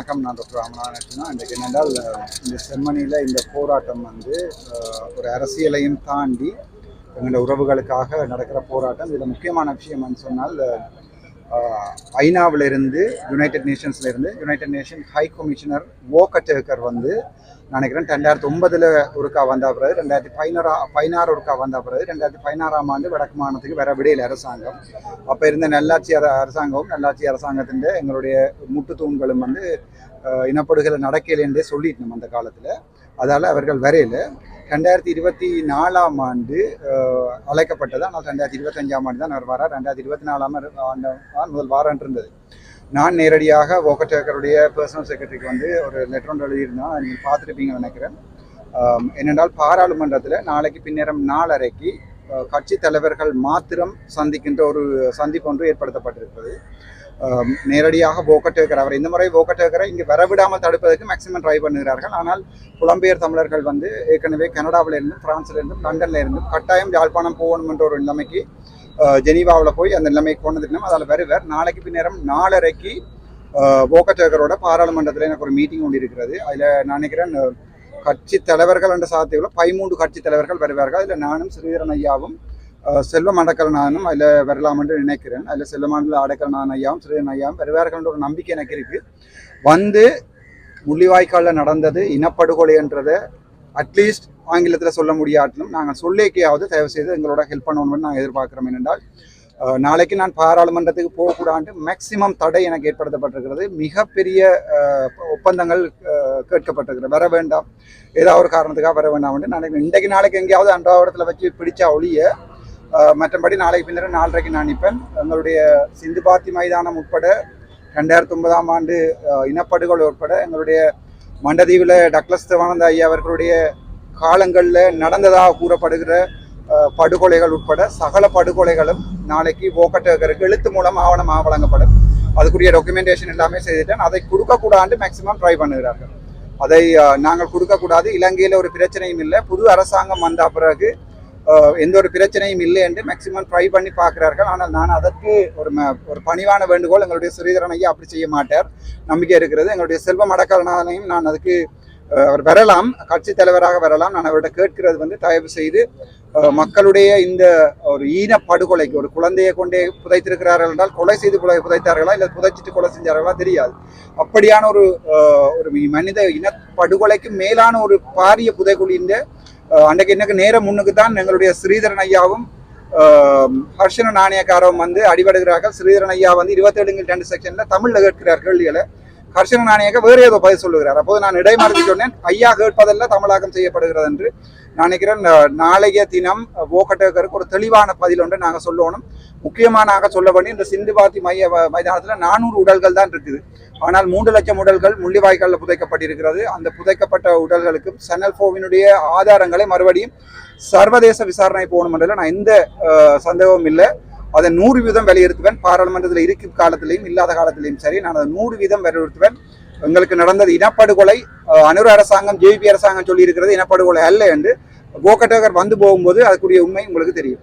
வணக்கம் நான் டாக்டர் ராமநாதன் இன்றைக்கு என்னென்றால் இந்த செம்மணியில் இந்த போராட்டம் வந்து ஒரு அரசியலையும் தாண்டி எங்களோட உறவுகளுக்காக நடக்கிற போராட்டம். இதில் முக்கியமான விஷயம் என்னன்னு சொன்னால் ஐநாவிலிருந்து யுனைடெட் நேஷன்ஸ்லேருந்து யுனைடெட் நேஷன் ஹை கமிஷனர் ஓகட்டேக்கர் வந்து நினைக்கிறேன் ரெண்டாயிரத்தி ஒன்பதில் ஒருக்கா வந்த பிறகு ரெண்டாயிரத்தி பதினாறா பதினாறு ஒருக்கா வந்த பிறகு ரெண்டாயிரத்தி பதினாறாம் ஆண்டு வடக்கு மாநிலத்துக்கு வர விடையில் அரசாங்கம். அப்போ இருந்த நல்லாட்சி அர அரசாங்கமும் நல்லாட்சி அரசாங்கத்தின் எங்களுடைய முட்டு தூண்களும் வந்து இனப்படுகளை நடக்கலை என்றே சொல்லிட்டோம் அந்த காலத்தில். அதால் அவர்கள் வரையில். ரெண்டாயிரத்தி இருபத்தி நாலாம் ஆண்டு அழைக்கப்பட்டது. ஆனால் ரெண்டாயிரத்தி இருபத்தஞ்சாம் ஆண்டு தான் அவர் வரார். ரெண்டாயிரத்தி இருபத்தி நாலாம் ஆண்டு தான் முதல் வாரம் இருந்தது நான் நேரடியாக ஓகட்டேக்கருடைய பர்சனல் செக்ரட்டரிக்கு வந்து ஒரு லெட்டர் ஒன்று எழுதியிருந்தேன். நீங்கள் பார்த்துருப்பீங்கன்னு நினைக்கிறேன். என்னென்றால் பாராளுமன்றத்தில் நாளைக்கு பின்னேரம் நாலரைக்கு கட்சி தலைவர்கள் மாத்திரம் சந்திக்கின்ற ஒரு சந்திப்பு ஒன்று ஏற்படுத்தப்பட்டிருக்கிறது. நேரடியாக போக்கட்டேக்கர் அவர் இந்த முறை போக்கட்டை இருக்கிற இங்கே வரவிடாமல் தடுப்பதற்கு மேக்சிமம் ட்ரை பண்ணுகிறார்கள். ஆனால் புலம்பெயர் தமிழர்கள் வந்து ஏற்கனவே கனடாவில் இருந்தும் பிரான்ஸ்ல இருந்தும் லண்டன்ல இருந்தும் கட்டாயம் யாழ்ப்பாணம் போகணும் என்ற ஒரு நிலைமைக்கு ஜெனீவாவில் போய் அந்த நிலைமை கொண்டதுக்கணும் அதில் வருவார். நாளைக்கு பின்னேரம் நாலரைக்கு போக்கட்டேக்கரோட பாராளுமன்றத்தில் எனக்கு ஒரு மீட்டிங் ஒன்று இருக்கிறது. அதில் நான் நினைக்கிறேன் கட்சி தலைவர்கள் என்ற சாத்தியத்தில் பதிமூன்று கட்சி தலைவர்கள் வருவார்கள். அதில் நானும் ஸ்ரீதரன் ஐயாவும் செல்வம் அடக்கலநாதனும் அதில் வரலாம் என்று நினைக்கிறேன். அதில் செல்வமாண்டில் அடக்கலநாதன் ஐயாவும் சிறுவன் ஐயாவும் வருவார்கள்ன்ற ஒரு நம்பிக்கை எனக்கு இருக்குது வந்து முள்ளிவாய்க்காலில் நடந்தது இனப்படுகொலை என்றதை அட்லீஸ்ட் ஆங்கிலத்தில் சொல்ல முடியாட்டிலும் நாங்கள் சொல்லிக்கையாவது தயவு செய்து எங்களோட ஹெல்ப் பண்ணணும்னு நாங்கள் எதிர்பார்க்குறோம் ஏனென்றால் நாளைக்கு நான் பாராளுமன்றத்துக்கு போகக்கூடாது மேக்சிமம் தடை எனக்கு ஏற்படுத்தப்பட்டிருக்கிறது. மிகப்பெரிய ஒப்பந்தங்கள் கேட்கப்பட்டிருக்கிறது. வர வேண்டாம். ஏதாவது ஒரு காரணத்துக்காக வர வேண்டாம் என்று நாளைக்கு இன்றைக்கு நாளைக்கு எங்கேயாவது அன்றாவரத்தில் வச்சு பிடிச்சா ஒழிய மற்றபடி நாளைக்கு பின்னர் நாலரைக்கு நான் நிற்பேன். எங்களுடைய சிந்து பாத்தி மைதானம் உட்பட ரெண்டாயிரத்தி ஒன்பதாம் ஆண்டு இனப்படுகொலை உட்பட எங்களுடைய மண்டதீவில் டக்ளஸ் தேவானந்த ஐயா அவர்களுடைய காலங்களில் நடந்ததாக கூறப்படுகிற படுகொலைகள் உட்பட சகல படுகொலைகளும் நாளைக்கு ஓக்கட்டகருக்கு எழுத்து மூலம் ஆவணமாக வழங்கப்படும். அதுக்குரிய டாக்குமெண்டேஷன் எல்லாமே செய்துட்டேன். அதை கொடுக்கக்கூடாது மேக்சிமம் ட்ரை பண்ணுகிறார்கள். அதை நாங்கள் கொடுக்கக்கூடாது. இலங்கையில் ஒரு பிரச்சனையும் இல்லை. புது அரசாங்கம் வந்த பிறகு எந்த ஒரு பிரச்சனையும் இல்லை என்று மேக்சிமம் ட்ரை பண்ணி பார்க்கிறார்கள். ஆனால் நான் அதற்கு ஒரு ம- ஒரு பணிவான வேண்டுகோள் எங்களுடைய ஸ்ரீதரன் ஐயா அப்படி செய்ய மாட்டார். நம்பிக்கை இருக்கிறது. எங்களுடைய செல்வம் அடக்கலனாலையும் நான் அதுக்கு அவர் வரலாம் கட்சி தலைவராக வரலாம். நான் அவர்கிட்ட கேட்கிறது வந்து தயவு செய்து மக்களுடைய இந்த ஒரு ஈன படுகொலைக்கு ஒரு குழந்தையை கொண்டே புதைத்திருக்கிறார்கள் என்றால் கொலை செய்து புதைத்தார்களா? இல்லை புதைச்சிட்டு கொலை செஞ்சார்களா? தெரியாது. அப்படியான ஒரு ஒரு மனித இன படுகொலைக்கு மேலான ஒரு பாரிய புதைக்குழிந்த அன்றைக்கு எனக்கு நேரம் முன்னுக்கு தான் எங்களுடைய ஸ்ரீதரன் ஐயாவும் ஹர்ஷன நாணயக்காரவும் வந்து அடிபடுகிறார்கள். ஸ்ரீதரன் ஐயா வந்து இருபத்தேழு ரெண்டு செக்ஷன்ல தமிழ்ல கேட்கிறார் கேள்விகளை. ஹர்ஷன நாணயக்க வேறு ஏதோ பதில் சொல்லுகிறார். அப்போது நான் இடைமறுத்து சொன்னேன் ஐயா கேட்பதெல்லாம் தமிழாக்கம் செய்யப்படுகிறது என்று. நான் நினைக்கிறேன் நாளைய தினம் ஓக்கட்டகருக்கு ஒரு தெளிவான பதில் ஒன்று நாங்கள் சொல்லணும். முக்கியமாக நாங்கள் சொல்ல வேண்டிய இந்த சிந்து பாத்தி மைய மைதானத்தில் நானூறு உடல்கள் தான் இருக்குது. ஆனால் மூன்று லட்சம் உடல்கள் முள்ளிவாய்க்காலில் புதைக்கப்பட்டிருக்கிறது. அந்த புதைக்கப்பட்ட உடல்களுக்கு சனல் போவினுடைய ஆதாரங்களை மறுபடியும் சர்வதேச விசாரணை போகணும் என்றதில் நான் எந்த சந்தேகமும் இல்லை. அதை நூறு வீதம் வலியுறுத்துவேன் பாராளுமன்றத்தில் இருக்கும் காலத்திலையும் இல்லாத காலத்திலையும் சரி நான் அதை நூறு வீதம் வலியுறுத்துவேன் எங்களுக்கு நடந்தது இனப்படுகொலை அஹ், அனுர அரசாங்கம் ஜேபி அரசாங்கம் சொல்லியிருக்கிறது இனப்படுகொலை அல்ல என்று கோக்கட்டகர் வந்து போகும்போது அதுக்குரிய உண்மை உங்களுக்கு தெரியும்.